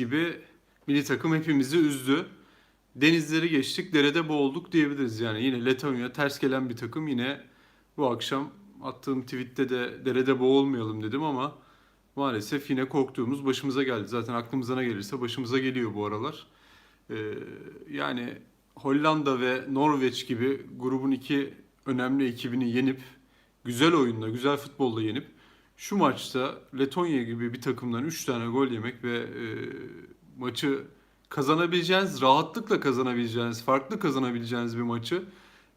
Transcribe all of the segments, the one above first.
gibi milli takım hepimizi üzdü. Denizleri geçtik, derede boğulduk diyebiliriz. Yani yine Letonya ters gelen bir takım. Yine bu akşam attığım tweette de derede boğulmayalım dedim ama maalesef yine korktuğumuz başımıza geldi. Zaten aklımıza ne gelirse başımıza geliyor bu aralar. Ee, yani Hollanda ve Norveç gibi grubun iki önemli ekibini yenip güzel oyunla, güzel futbolla yenip şu maçta Letonya gibi bir takımdan 3 tane gol yemek ve e, maçı kazanabileceğiniz, rahatlıkla kazanabileceğiniz, farklı kazanabileceğiniz bir maçı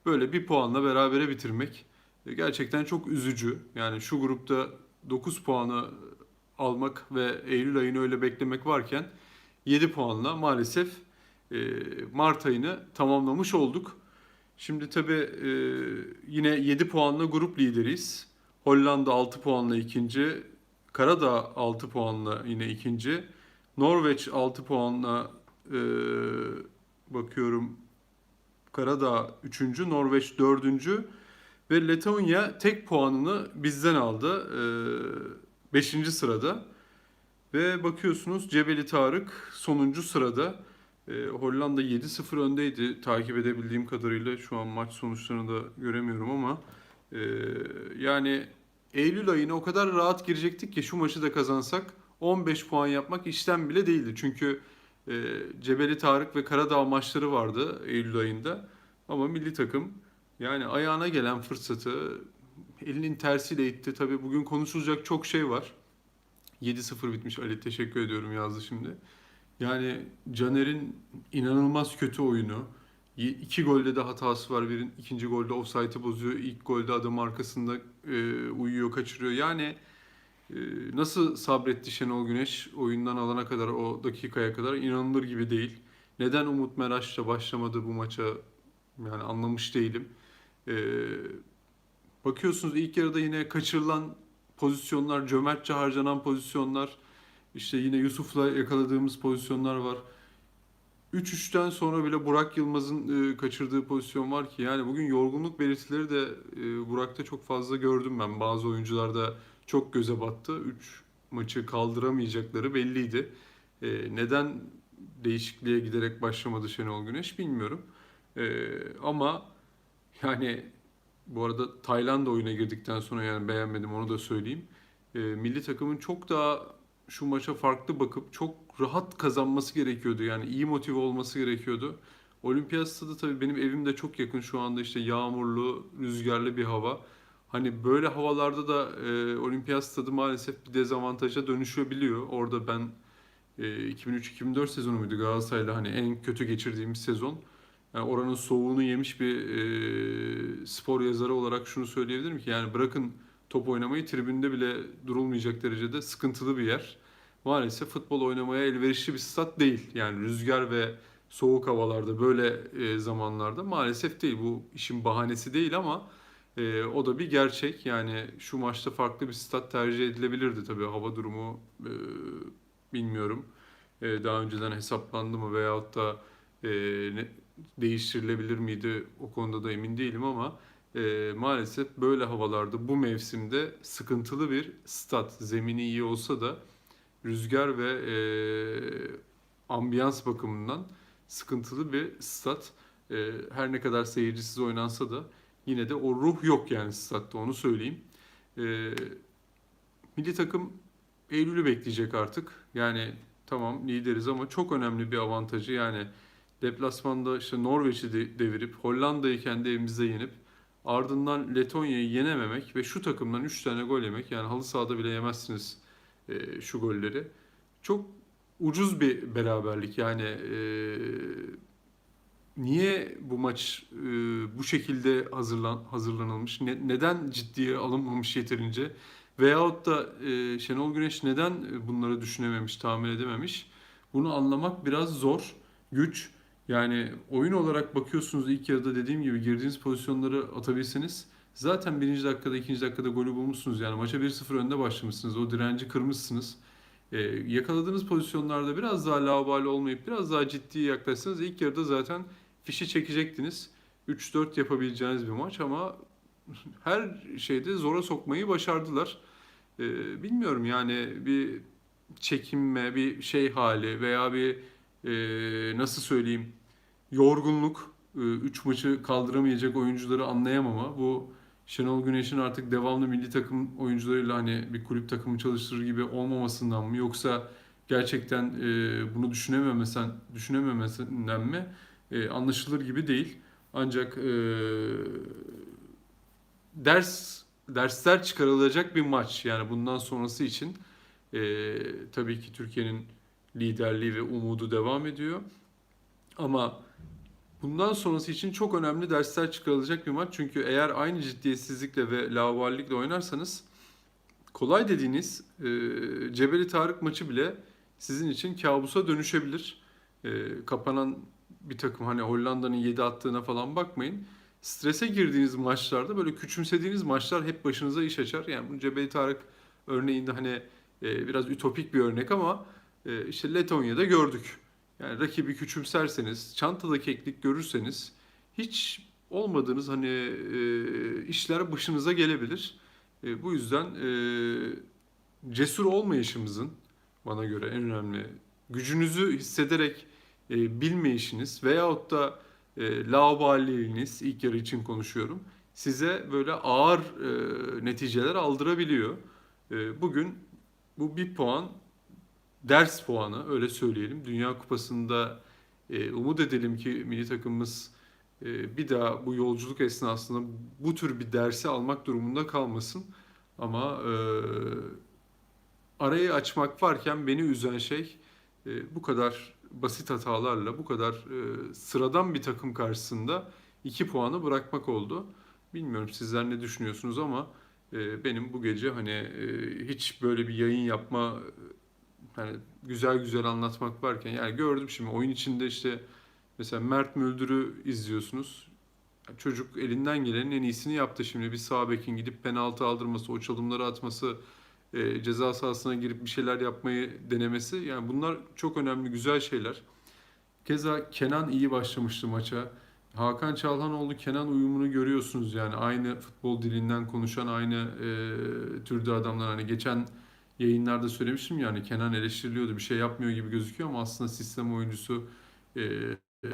böyle bir puanla berabere bitirmek e, gerçekten çok üzücü. Yani şu grupta 9 puanı almak ve Eylül ayını öyle beklemek varken 7 puanla maalesef e, Mart ayını tamamlamış olduk. Şimdi tabii e, yine 7 puanla grup lideriyiz. Hollanda 6 puanla ikinci. Karadağ 6 puanla yine ikinci. Norveç 6 puanla e, bakıyorum Karadağ 3. Norveç 4. ve Letonya tek puanını bizden aldı. 5. sırada. Ve bakıyorsunuz Cebeli Tarık sonuncu sırada. E, Hollanda 7-0 öndeydi takip edebildiğim kadarıyla. Şu an maç sonuçlarını da göremiyorum ama e, yani Eylül ayına o kadar rahat girecektik ki şu maçı da kazansak 15 puan yapmak işten bile değildi. Çünkü e, Cebeli Tarık ve Karadağ maçları vardı Eylül ayında. Ama milli takım yani ayağına gelen fırsatı elinin tersiyle itti. Tabii bugün konuşulacak çok şey var. 7-0 bitmiş Ali teşekkür ediyorum yazdı şimdi. Yani Caner'in inanılmaz kötü oyunu. İki golde de hatası var. Birin, ikinci golde offside'ı bozuyor. İlk golde adam arkasında e, uyuyor, kaçırıyor. Yani e, nasıl sabretti Şenol Güneş oyundan alana kadar, o dakikaya kadar inanılır gibi değil. Neden Umut Meraş'la başlamadı bu maça yani anlamış değilim. E, bakıyorsunuz ilk yarıda yine kaçırılan pozisyonlar, cömertçe harcanan pozisyonlar. İşte yine Yusuf'la yakaladığımız pozisyonlar var. 3-3'ten sonra bile Burak Yılmaz'ın e, kaçırdığı pozisyon var ki yani bugün yorgunluk belirtileri de e, Burak'ta çok fazla gördüm ben. Bazı oyuncularda çok göze battı. 3 maçı kaldıramayacakları belliydi. E, neden değişikliğe giderek başlamadı Şenol Güneş bilmiyorum. E, ama yani bu arada Tayland oyuna girdikten sonra yani beğenmedim onu da söyleyeyim. E, milli takımın çok daha şu maça farklı bakıp çok rahat kazanması gerekiyordu. Yani iyi motive olması gerekiyordu. Olimpiyat stadı tabii benim evim de çok yakın şu anda işte yağmurlu, rüzgarlı bir hava. Hani böyle havalarda da e, olimpiyat stadı maalesef bir dezavantaja dönüşebiliyor. Orada ben e, 2003-2004 sezonu muydu Galatasaray'la hani en kötü geçirdiğimiz sezon. Yani oranın soğuğunu yemiş bir e, spor yazarı olarak şunu söyleyebilirim ki yani bırakın top oynamayı tribünde bile durulmayacak derecede sıkıntılı bir yer. Maalesef futbol oynamaya elverişli bir stat değil. Yani rüzgar ve soğuk havalarda böyle e, zamanlarda maalesef değil. Bu işin bahanesi değil ama e, o da bir gerçek. Yani şu maçta farklı bir stat tercih edilebilirdi tabii. Hava durumu e, bilmiyorum. E, daha önceden hesaplandı mı veyahut da e, ne, değiştirilebilir miydi o konuda da emin değilim ama e, maalesef böyle havalarda bu mevsimde sıkıntılı bir stat. Zemini iyi olsa da rüzgar ve e, ambiyans bakımından sıkıntılı bir stat. E, her ne kadar seyircisiz oynansa da yine de o ruh yok yani statta onu söyleyeyim. E, milli takım Eylül'ü bekleyecek artık. Yani tamam lideriz ama çok önemli bir avantajı yani deplasmanda işte Norveç'i de- devirip Hollanda'yı kendi evimizde yenip ardından Letonya'yı yenememek ve şu takımdan 3 tane gol yemek yani halı sahada bile yemezsiniz e, şu golleri. Çok ucuz bir beraberlik. Yani e, niye bu maç e, bu şekilde hazırlan hazırlanılmış? Ne- neden ciddiye alınmamış yeterince? Veyahut da e, Şenol Güneş neden bunları düşünememiş tahmin edememiş? Bunu anlamak biraz zor. Güç yani oyun olarak bakıyorsunuz ilk yarıda dediğim gibi girdiğiniz pozisyonları atabilseniz zaten birinci dakikada ikinci dakikada golü bulmuşsunuz yani maça 1-0 önde başlamışsınız o direnci kırmışsınız. Ee, yakaladığınız pozisyonlarda biraz daha laubali olmayıp biraz daha ciddi yaklaşsanız ilk yarıda zaten fişi çekecektiniz. 3-4 yapabileceğiniz bir maç ama her şeyde zora sokmayı başardılar. Ee, bilmiyorum yani bir çekinme, bir şey hali veya bir e, nasıl söyleyeyim yorgunluk, 3 maçı kaldıramayacak oyuncuları anlayamama. Bu Şenol Güneş'in artık devamlı milli takım oyuncularıyla hani bir kulüp takımı çalıştırır gibi olmamasından mı yoksa gerçekten e, bunu düşünememesen düşünememesinden mi e, anlaşılır gibi değil. Ancak e, ders dersler çıkarılacak bir maç yani bundan sonrası için e, tabii ki Türkiye'nin liderliği ve umudu devam ediyor. Ama bundan sonrası için çok önemli dersler çıkarılacak bir maç. Çünkü eğer aynı ciddiyetsizlikle ve laubalilikle oynarsanız kolay dediğiniz e, Cebeli Tarık maçı bile sizin için kabusa dönüşebilir. E, kapanan bir takım hani Hollanda'nın 7 attığına falan bakmayın. Strese girdiğiniz maçlarda böyle küçümsediğiniz maçlar hep başınıza iş açar. Yani bu Cebeli Tarık örneğinde hani e, biraz ütopik bir örnek ama e, işte Letonya'da gördük. Yani rakibi küçümserseniz, çantada keklik görürseniz hiç olmadığınız hani e, işler başınıza gelebilir. E, bu yüzden e, cesur olmayışımızın bana göre en önemli gücünüzü hissederek e, bilmeyişiniz veyahut da e, laubaliliğiniz ilk yarı için konuşuyorum size böyle ağır e, neticeler aldırabiliyor. E, bugün bu bir puan ders puanı öyle söyleyelim. Dünya Kupası'nda e, umut edelim ki milli takımımız e, bir daha bu yolculuk esnasında bu tür bir dersi almak durumunda kalmasın. Ama e, arayı açmak varken beni üzen şey e, bu kadar basit hatalarla, bu kadar e, sıradan bir takım karşısında iki puanı bırakmak oldu. Bilmiyorum sizler ne düşünüyorsunuz ama e, benim bu gece hani e, hiç böyle bir yayın yapma hani güzel güzel anlatmak varken yani gördüm şimdi oyun içinde işte mesela Mert Müldür'ü izliyorsunuz. Çocuk elinden gelenin en iyisini yaptı şimdi. Bir sağ bekin gidip penaltı aldırması, o çalımları atması, e, ceza sahasına girip bir şeyler yapmayı denemesi. Yani bunlar çok önemli, güzel şeyler. Keza Kenan iyi başlamıştı maça. Hakan Çalhanoğlu Kenan uyumunu görüyorsunuz yani aynı futbol dilinden konuşan aynı e, türde adamlar hani geçen yayınlarda söylemiştim yani Kenan eleştiriliyordu bir şey yapmıyor gibi gözüküyor ama aslında sistem oyuncusu e, e,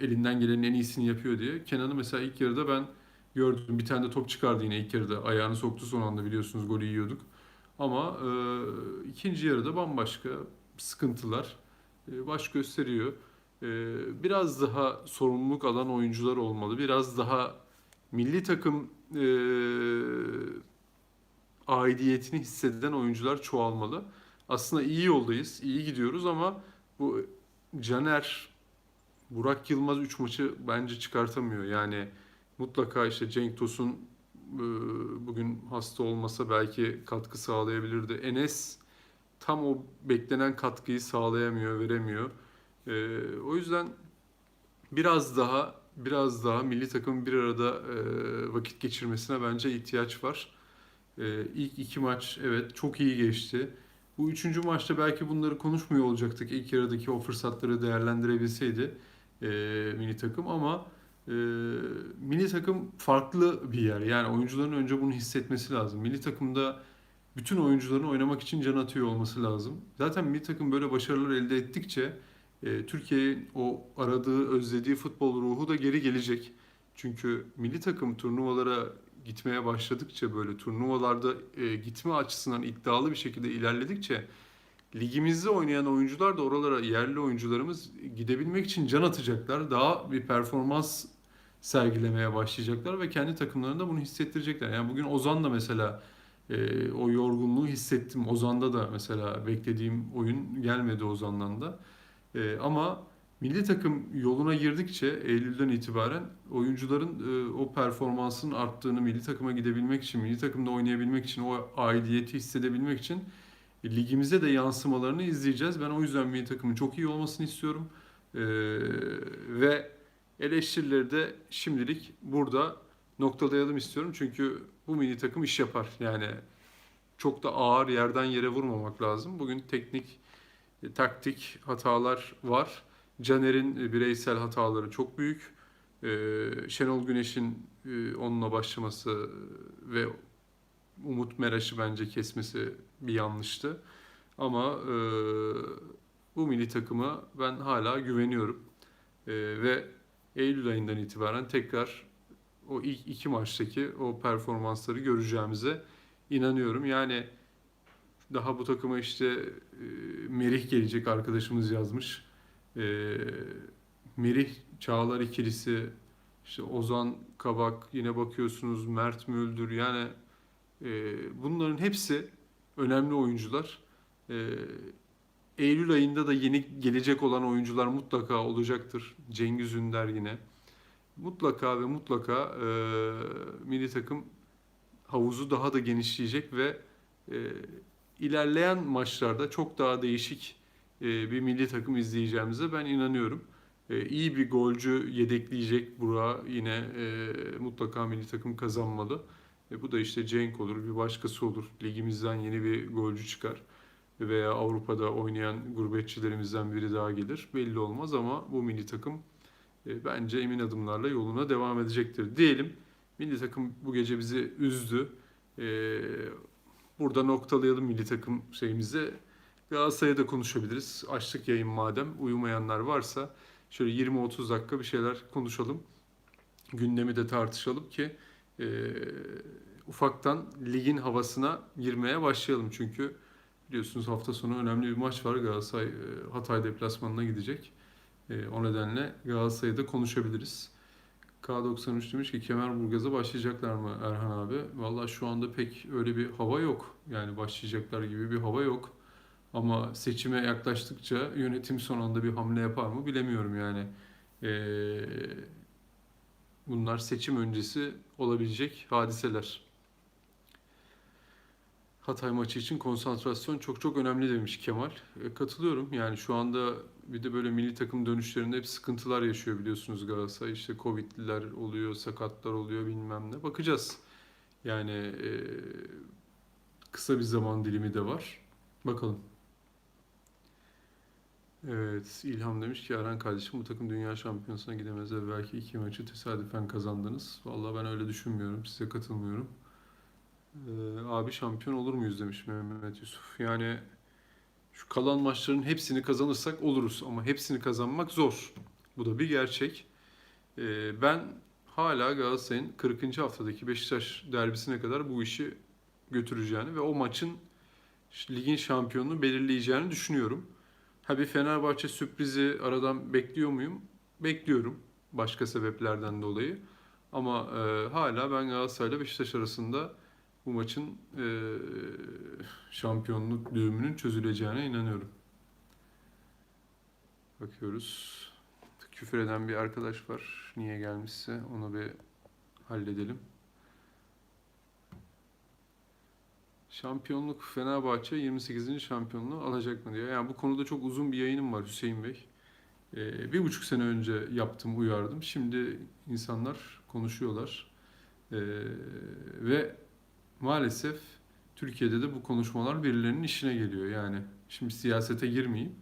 elinden gelenin en iyisini yapıyor diye. Kenan'ı mesela ilk yarıda ben gördüm bir tane de top çıkardı yine ilk yarıda ayağını soktu son anda biliyorsunuz golü yiyorduk. Ama e, ikinci yarıda bambaşka sıkıntılar e, baş gösteriyor. E, biraz daha sorumluluk alan oyuncular olmalı. Biraz daha milli takım e, aidiyetini hisseden oyuncular çoğalmalı. Aslında iyi yoldayız, iyi gidiyoruz ama bu Caner, Burak Yılmaz 3 maçı bence çıkartamıyor. Yani mutlaka işte Cenk Tosun e, bugün hasta olmasa belki katkı sağlayabilirdi. Enes tam o beklenen katkıyı sağlayamıyor, veremiyor. E, o yüzden biraz daha biraz daha milli takım bir arada e, vakit geçirmesine bence ihtiyaç var. Ee, ilk iki maç evet çok iyi geçti. Bu üçüncü maçta belki bunları konuşmuyor olacaktık. İlk yarıdaki o fırsatları değerlendirebilseydi e, mini takım ama e, mini takım farklı bir yer. Yani oyuncuların önce bunu hissetmesi lazım. Milli takımda bütün oyuncuların oynamak için can atıyor olması lazım. Zaten milli takım böyle başarılar elde ettikçe e, Türkiye'nin o aradığı, özlediği futbol ruhu da geri gelecek. Çünkü milli takım turnuvalara gitmeye başladıkça böyle turnuvalarda e, gitme açısından iddialı bir şekilde ilerledikçe ligimizde oynayan oyuncular da oralara yerli oyuncularımız gidebilmek için can atacaklar. Daha bir performans sergilemeye başlayacaklar ve kendi takımlarında bunu hissettirecekler. Yani bugün Ozan da mesela e, o yorgunluğu hissettim. Ozan'da da mesela beklediğim oyun gelmedi Ozan'dan da. E, ama Milli takım yoluna girdikçe Eylül'den itibaren oyuncuların e, o performansın arttığını, milli takıma gidebilmek için, milli takımda oynayabilmek için, o aidiyeti hissedebilmek için e, ligimize de yansımalarını izleyeceğiz. Ben o yüzden milli takımın çok iyi olmasını istiyorum. E, ve eleştirileri de şimdilik burada noktalayalım istiyorum. Çünkü bu milli takım iş yapar. Yani çok da ağır yerden yere vurmamak lazım. Bugün teknik, e, taktik hatalar var. Caner'in e, bireysel hataları çok büyük. E, Şenol Güneş'in e, onunla başlaması ve Umut Meraş'ı bence kesmesi bir yanlıştı. Ama bu milli takıma ben hala güveniyorum. Ve Eylül ayından itibaren tekrar o ilk iki maçtaki o performansları göreceğimize inanıyorum. Yani daha bu takıma işte Merih gelecek arkadaşımız yazmış. E, Merih Çağlar ikilisi işte Ozan Kabak yine bakıyorsunuz Mert Müldür yani e, bunların hepsi önemli oyuncular. E, Eylül ayında da yeni gelecek olan oyuncular mutlaka olacaktır. Cengiz Ünder yine. Mutlaka ve mutlaka e, milli takım havuzu daha da genişleyecek ve e, ilerleyen maçlarda çok daha değişik bir milli takım izleyeceğimize ben inanıyorum. E, iyi bir golcü yedekleyecek Burak'ı yine e, mutlaka milli takım kazanmalı. E, bu da işte Cenk olur, bir başkası olur. Ligimizden yeni bir golcü çıkar veya Avrupa'da oynayan gurbetçilerimizden biri daha gelir. Belli olmaz ama bu milli takım e, bence emin adımlarla yoluna devam edecektir. Diyelim milli takım bu gece bizi üzdü. E, burada noktalayalım milli takım şeyimizi. Galatasaray'da da konuşabiliriz. Açtık yayın madem. Uyumayanlar varsa şöyle 20-30 dakika bir şeyler konuşalım. Gündemi de tartışalım ki e, ufaktan ligin havasına girmeye başlayalım. Çünkü biliyorsunuz hafta sonu önemli bir maç var. Galatasaray e, Hatay deplasmanına gidecek. E, o nedenle Galatasaray'da konuşabiliriz. K93 demiş ki Kemerburgaz'a başlayacaklar mı Erhan abi? Vallahi şu anda pek öyle bir hava yok. Yani başlayacaklar gibi bir hava yok. Ama seçime yaklaştıkça yönetim son anda bir hamle yapar mı bilemiyorum yani. Ee, bunlar seçim öncesi olabilecek hadiseler. Hatay maçı için konsantrasyon çok çok önemli demiş Kemal. E, katılıyorum. Yani şu anda bir de böyle milli takım dönüşlerinde hep sıkıntılar yaşıyor biliyorsunuz Galatasaray. İşte Covid'liler oluyor, sakatlar oluyor bilmem ne. Bakacağız. Yani e, kısa bir zaman dilimi de var. Bakalım. Evet, İlham demiş ki Erhan kardeşim bu takım dünya şampiyonasına gidemez belki iki maçı tesadüfen kazandınız. Vallahi ben öyle düşünmüyorum, size katılmıyorum. Ee, abi şampiyon olur muyuz demiş Mehmet Yusuf. Yani şu kalan maçların hepsini kazanırsak oluruz ama hepsini kazanmak zor. Bu da bir gerçek. Ee, ben hala Galatasaray'ın 40. haftadaki Beşiktaş derbisine kadar bu işi götüreceğini ve o maçın ligin şampiyonunu belirleyeceğini düşünüyorum. Ha bir Fenerbahçe sürprizi aradan bekliyor muyum? Bekliyorum. Başka sebeplerden dolayı. Ama e, hala ben Galatasaray ile Beşiktaş arasında bu maçın e, şampiyonluk düğümünün çözüleceğine inanıyorum. Bakıyoruz. Küfür eden bir arkadaş var. Niye gelmişse onu bir halledelim. Şampiyonluk Fenerbahçe 28. şampiyonluğu alacak mı diyor. Yani bu konuda çok uzun bir yayınım var Hüseyin Bey. Ee, bir buçuk sene önce yaptım, uyardım. Şimdi insanlar konuşuyorlar. Ee, ve maalesef Türkiye'de de bu konuşmalar birilerinin işine geliyor. Yani şimdi siyasete girmeyeyim.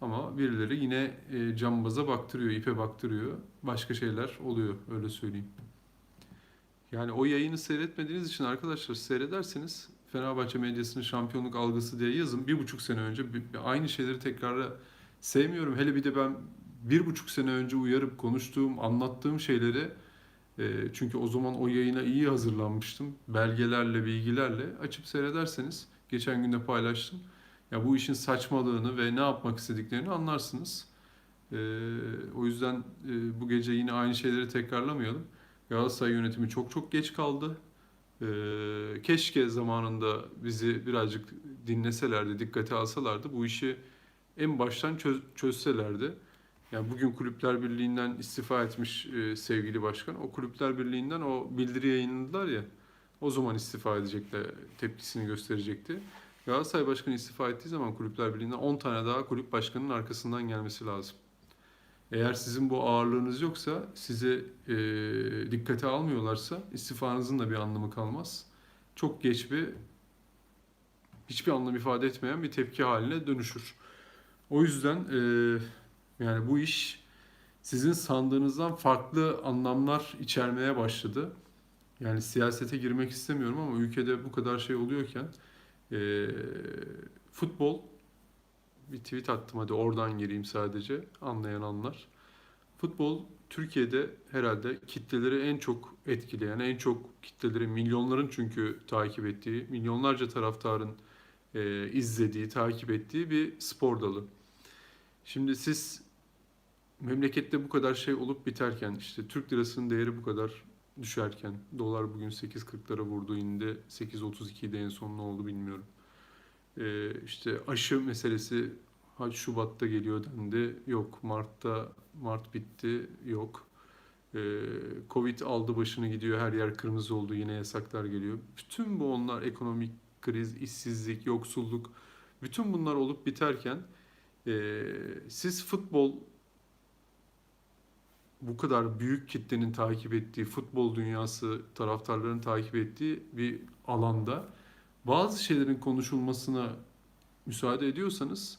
Ama birileri yine e, cambaza baktırıyor, ipe baktırıyor. Başka şeyler oluyor, öyle söyleyeyim. Yani o yayını seyretmediğiniz için arkadaşlar seyrederseniz Fenerbahçe medyasının şampiyonluk algısı diye yazın. Bir buçuk sene önce aynı şeyleri tekrarla sevmiyorum. Hele bir de ben bir buçuk sene önce uyarıp konuştuğum, anlattığım şeyleri e, çünkü o zaman o yayına iyi hazırlanmıştım. Belgelerle, bilgilerle açıp seyrederseniz geçen gün de paylaştım. Ya bu işin saçmalığını ve ne yapmak istediklerini anlarsınız. E, o yüzden e, bu gece yine aynı şeyleri tekrarlamayalım. Galatasaray yönetimi çok çok geç kaldı. Ee, keşke zamanında bizi birazcık dinleselerdi, dikkate alsalardı. Bu işi en baştan çöz- çözselerdi. Yani bugün Kulüpler Birliği'nden istifa etmiş e, sevgili başkan. O Kulüpler Birliği'nden o bildiri yayınladılar ya. O zaman istifa edecekler, tepkisini gösterecekti. Galatasaray Başkanı istifa ettiği zaman Kulüpler Birliği'nden 10 tane daha kulüp başkanının arkasından gelmesi lazım. Eğer sizin bu ağırlığınız yoksa, sizi e, dikkate almıyorlarsa istifanızın da bir anlamı kalmaz. Çok geç bir, hiçbir anlam ifade etmeyen bir tepki haline dönüşür. O yüzden e, yani bu iş sizin sandığınızdan farklı anlamlar içermeye başladı. Yani siyasete girmek istemiyorum ama ülkede bu kadar şey oluyorken e, futbol bir tweet attım hadi oradan gireyim sadece anlayan anlar. Futbol Türkiye'de herhalde kitleleri en çok etkileyen, en çok kitleleri milyonların çünkü takip ettiği, milyonlarca taraftarın e, izlediği, takip ettiği bir spor dalı. Şimdi siz memlekette bu kadar şey olup biterken, işte Türk lirasının değeri bu kadar düşerken, dolar bugün 8.40'lara vurdu, indi 8.32'de en son ne oldu bilmiyorum. E, işte aşı meselesi Hac Şubat'ta geliyor dendi. Yok. Mart'ta Mart bitti. Yok. Ee, Covid aldı başını gidiyor. Her yer kırmızı oldu. Yine yasaklar geliyor. Bütün bu onlar ekonomik kriz, işsizlik, yoksulluk. Bütün bunlar olup biterken ee, siz futbol bu kadar büyük kitlenin takip ettiği, futbol dünyası taraftarların takip ettiği bir alanda bazı şeylerin konuşulmasına müsaade ediyorsanız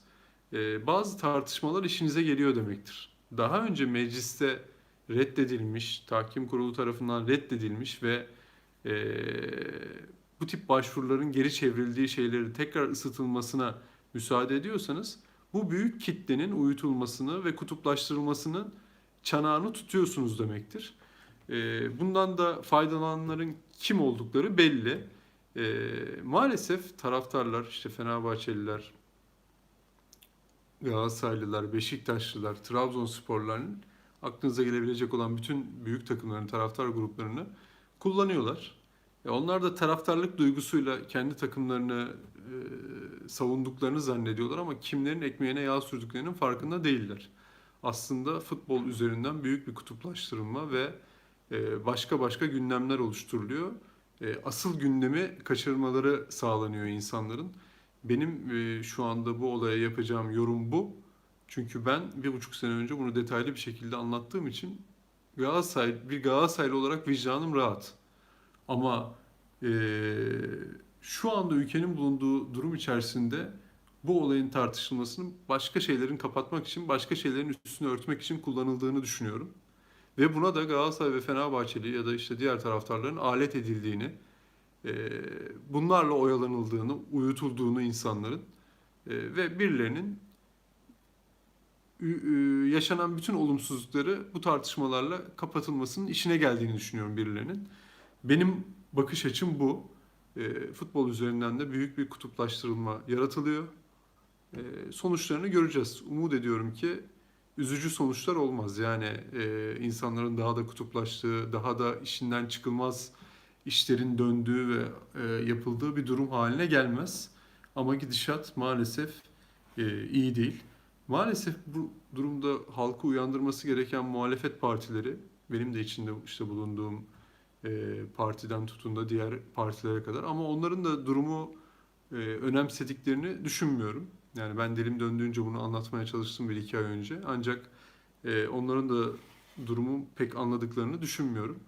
e, bazı tartışmalar işinize geliyor demektir. Daha önce mecliste reddedilmiş, tahkim kurulu tarafından reddedilmiş ve e, bu tip başvuruların geri çevrildiği şeyleri tekrar ısıtılmasına müsaade ediyorsanız bu büyük kitlenin uyutulmasını ve kutuplaştırılmasının çanağını tutuyorsunuz demektir. E, bundan da faydalananların kim oldukları belli. E, maalesef taraftarlar, işte Fenerbahçeliler, Galatasaraylılar, Beşiktaşlılar, Trabzonsporların aklınıza gelebilecek olan bütün büyük takımların taraftar gruplarını kullanıyorlar. E onlar da taraftarlık duygusuyla kendi takımlarını e, savunduklarını zannediyorlar ama kimlerin ekmeğine yağ sürdüklerinin farkında değiller. Aslında futbol üzerinden büyük bir kutuplaştırılma ve e, başka başka gündemler oluşturuluyor. E, asıl gündemi kaçırmaları sağlanıyor insanların. Benim e, şu anda bu olaya yapacağım yorum bu. Çünkü ben bir buçuk sene önce bunu detaylı bir şekilde anlattığım için Galatasaray, bir Galatasaraylı olarak vicdanım rahat. Ama e, şu anda ülkenin bulunduğu durum içerisinde bu olayın tartışılmasının başka şeylerin kapatmak için, başka şeylerin üstünü örtmek için kullanıldığını düşünüyorum. Ve buna da Galatasaray ve Fenerbahçeli ya da işte diğer taraftarların alet edildiğini, e, bunlarla oyalanıldığını, uyutulduğunu insanların e, ve birilerinin yaşanan bütün olumsuzlukları bu tartışmalarla kapatılmasının işine geldiğini düşünüyorum birilerinin. Benim bakış açım bu. E, futbol üzerinden de büyük bir kutuplaştırılma yaratılıyor. E, sonuçlarını göreceğiz. Umut ediyorum ki üzücü sonuçlar olmaz. Yani e, insanların daha da kutuplaştığı, daha da işinden çıkılmaz işlerin döndüğü ve e, yapıldığı bir durum haline gelmez. Ama gidişat maalesef e, iyi değil. Maalesef bu durumda halkı uyandırması gereken muhalefet partileri, benim de içinde işte bulunduğum e, partiden tutun da diğer partilere kadar ama onların da durumu e, önemsediklerini düşünmüyorum. Yani ben dilim döndüğünce bunu anlatmaya çalıştım bir iki ay önce. Ancak e, onların da durumu pek anladıklarını düşünmüyorum.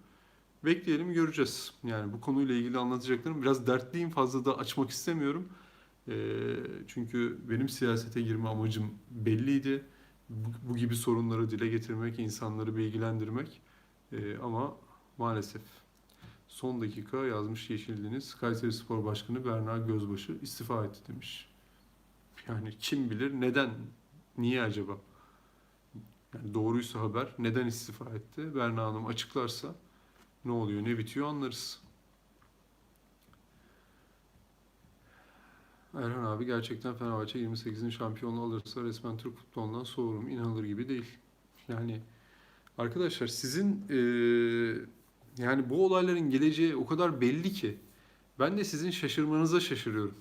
Bekleyelim göreceğiz. Yani bu konuyla ilgili anlatacaklarım biraz dertliyim fazla da açmak istemiyorum. Ee, çünkü benim siyasete girme amacım belliydi. Bu, bu gibi sorunları dile getirmek, insanları bilgilendirmek. Ee, ama maalesef son dakika yazmış Yeşil Deniz, Kayseri Spor Başkanı Berna Gözbaşı istifa etti demiş. Yani kim bilir neden, niye acaba? Yani doğruysa haber neden istifa etti? Berna Hanım açıklarsa ne oluyor, ne bitiyor anlarız. Erhan abi gerçekten Fenerbahçe 28'in şampiyonluğu alırsa resmen Türk futbolundan soğurum. İnanılır gibi değil. Yani arkadaşlar sizin eee, yani bu olayların geleceği o kadar belli ki ben de sizin şaşırmanıza şaşırıyorum.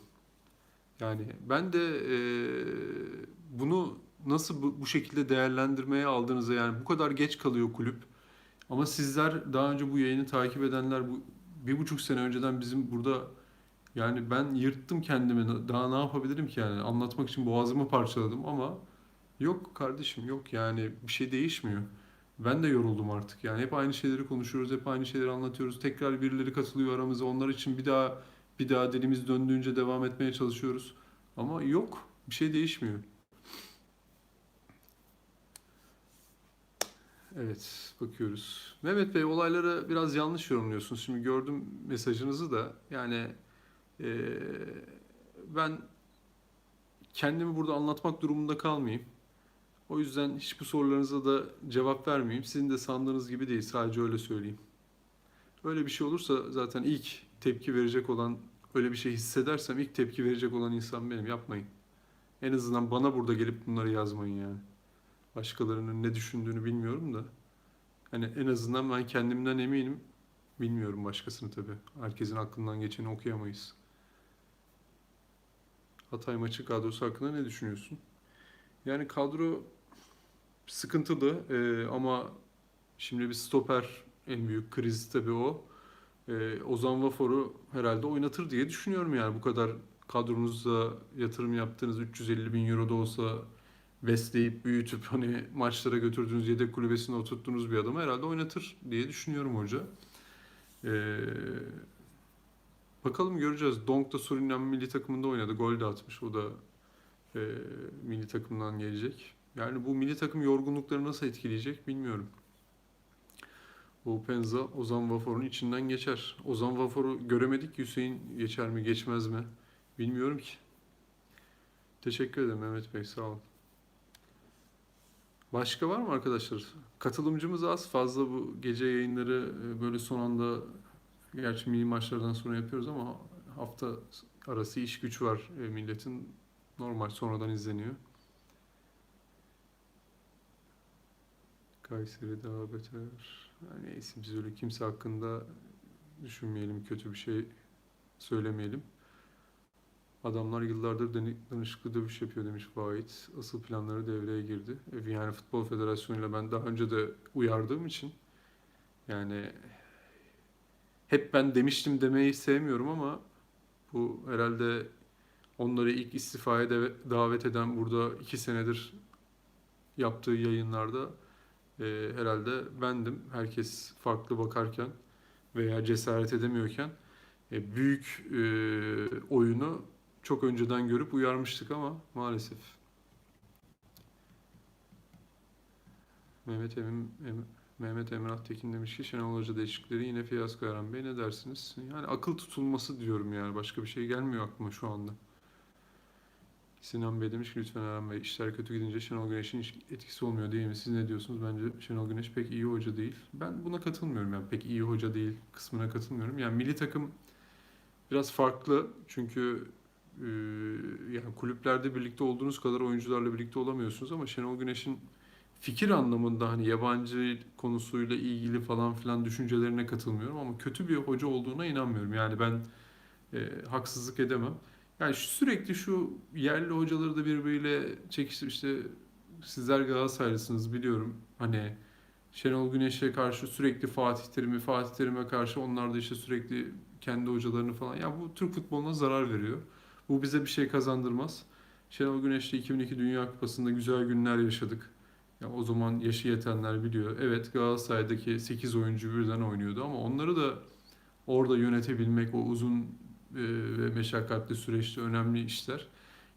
Yani ben de eee, bunu nasıl bu, bu şekilde değerlendirmeye aldığınıza yani bu kadar geç kalıyor kulüp. Ama sizler daha önce bu yayını takip edenler bu bir buçuk sene önceden bizim burada yani ben yırttım kendimi. Daha ne yapabilirim ki yani? Anlatmak için boğazımı parçaladım ama yok kardeşim yok yani bir şey değişmiyor. Ben de yoruldum artık. Yani hep aynı şeyleri konuşuyoruz, hep aynı şeyleri anlatıyoruz. Tekrar birileri katılıyor aramıza. Onlar için bir daha bir daha dilimiz döndüğünce devam etmeye çalışıyoruz. Ama yok, bir şey değişmiyor. Evet, bakıyoruz. Mehmet Bey olayları biraz yanlış yorumluyorsunuz. Şimdi gördüm mesajınızı da. Yani ee, ben kendimi burada anlatmak durumunda kalmayayım. O yüzden hiçbir sorularınıza da cevap vermeyeyim. Sizin de sandığınız gibi değil. Sadece öyle söyleyeyim. Öyle bir şey olursa zaten ilk tepki verecek olan, öyle bir şey hissedersem ilk tepki verecek olan insan benim. Yapmayın. En azından bana burada gelip bunları yazmayın yani. Başkalarının ne düşündüğünü bilmiyorum da. Hani en azından ben kendimden eminim. Bilmiyorum başkasını tabii. Herkesin aklından geçeni okuyamayız. Hatay maçı kadrosu hakkında ne düşünüyorsun? Yani kadro sıkıntılı e, ama şimdi bir stoper en büyük kriz tabii o. E, Ozan Vafor'u herhalde oynatır diye düşünüyorum yani bu kadar kadronuzda yatırım yaptığınız 350 bin euro da olsa besleyip büyütüp hani maçlara götürdüğünüz yedek kulübesine oturttuğunuz bir adamı herhalde oynatır diye düşünüyorum hoca. E, bakalım göreceğiz. Donk da Surinam milli takımında oynadı. Gol de atmış. O da e, milli takımdan gelecek. Yani bu milli takım yorgunlukları nasıl etkileyecek bilmiyorum. Bu Penza Ozan Vafor'un içinden geçer. Ozan Vafor'u göremedik. Hüseyin geçer mi geçmez mi? Bilmiyorum ki. Teşekkür ederim Mehmet Bey sağ olun. Başka var mı arkadaşlar? Katılımcımız az fazla bu gece yayınları e, böyle son anda gerçi milli maçlardan sonra yapıyoruz ama hafta arası iş güç var e, milletin normal sonradan izleniyor. Kayseri daha beter. Neyse biz öyle kimse hakkında düşünmeyelim, kötü bir şey söylemeyelim. Adamlar yıllardır danışıklı dövüş yapıyor demiş Vahit. Asıl planları devreye girdi. E, Yani Futbol Federasyonu ile ben daha önce de uyardığım için yani hep ben demiştim demeyi sevmiyorum ama bu herhalde onları ilk istifaya davet eden burada iki senedir yaptığı yayınlarda e, herhalde bendim. Herkes farklı bakarken veya cesaret edemiyorken e, büyük e, oyunu çok önceden görüp uyarmıştık ama maalesef. Mehmet Emin, Em- Mehmet Emrah Tekin demiş ki Şenol Hoca değişiklikleri yine fiyasko Eren Bey ne dersiniz? Yani akıl tutulması diyorum yani başka bir şey gelmiyor aklıma şu anda. Sinan Bey demiş ki lütfen Eren Bey işler kötü gidince Şenol Güneş'in hiç etkisi olmuyor değil mi? Siz ne diyorsunuz? Bence Şenol Güneş pek iyi hoca değil. Ben buna katılmıyorum yani pek iyi hoca değil kısmına katılmıyorum. Yani milli takım biraz farklı çünkü e, yani kulüplerde birlikte olduğunuz kadar oyuncularla birlikte olamıyorsunuz ama Şenol Güneş'in fikir anlamında hani yabancı konusuyla ilgili falan filan düşüncelerine katılmıyorum ama kötü bir hoca olduğuna inanmıyorum. Yani ben e, haksızlık edemem. Yani sürekli şu yerli hocaları da birbiriyle çekiştir işte sizler Galatasaraylısınız biliyorum. Hani Şenol Güneş'e karşı sürekli Fatih Terim'i, Fatih Terim'e karşı onlar da işte sürekli kendi hocalarını falan. Ya bu Türk futboluna zarar veriyor. Bu bize bir şey kazandırmaz. Şenol Güneş'le 2002 Dünya Kupası'nda güzel günler yaşadık. Ya o zaman yaşı yetenler biliyor. Evet Galatasaray'daki 8 oyuncu birden oynuyordu ama onları da orada yönetebilmek o uzun ve meşakkatli süreçte önemli işler.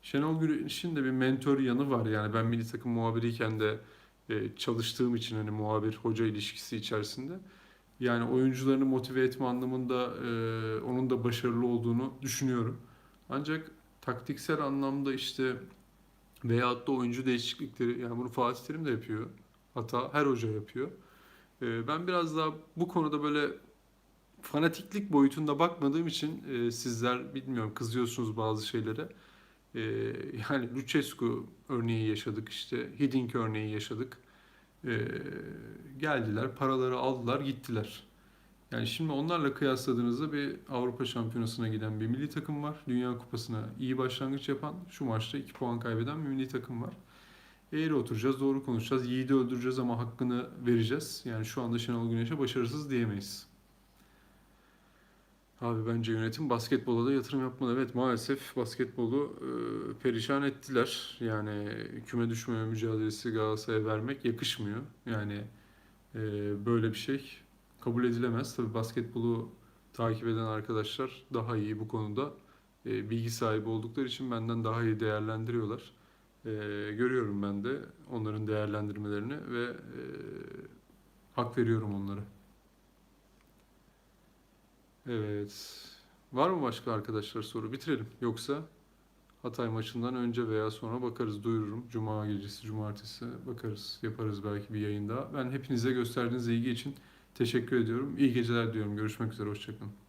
Şenol Güneş'in de bir mentor yanı var. Yani ben milli takım muhabiriyken de e, çalıştığım için hani muhabir hoca ilişkisi içerisinde yani oyuncularını motive etme anlamında e, onun da başarılı olduğunu düşünüyorum. Ancak taktiksel anlamda işte veyahut da oyuncu değişiklikleri yani bunu Fatih Terim de yapıyor. Hata her hoca yapıyor. E, ben biraz daha bu konuda böyle fanatiklik boyutunda bakmadığım için e, sizler bilmiyorum kızıyorsunuz bazı şeylere. E, yani Lucescu örneği yaşadık işte Hiddink örneği yaşadık. E, geldiler paraları aldılar gittiler. Yani şimdi onlarla kıyasladığınızda bir Avrupa Şampiyonası'na giden bir milli takım var. Dünya Kupası'na iyi başlangıç yapan, şu maçta 2 puan kaybeden bir milli takım var. Eğri oturacağız, doğru konuşacağız. Yiğidi öldüreceğiz ama hakkını vereceğiz. Yani şu anda Şenol Güneş'e başarısız diyemeyiz. Abi bence yönetim basketbola da yatırım yapmalı. Evet maalesef basketbolu e, perişan ettiler. Yani küme düşmeme mücadelesi Galatasaray'a vermek yakışmıyor. Yani e, böyle bir şey kabul edilemez. Tabii basketbolu takip eden arkadaşlar daha iyi bu konuda e, bilgi sahibi oldukları için benden daha iyi değerlendiriyorlar. E, görüyorum ben de onların değerlendirmelerini ve e, hak veriyorum onlara. Evet. Var mı başka arkadaşlar soru? Bitirelim. Yoksa Hatay maçından önce veya sonra bakarız, duyururum. Cuma gecesi, cumartesi bakarız, yaparız belki bir yayında. Ben hepinize gösterdiğiniz ilgi için teşekkür ediyorum. İyi geceler diyorum. Görüşmek üzere, hoşçakalın.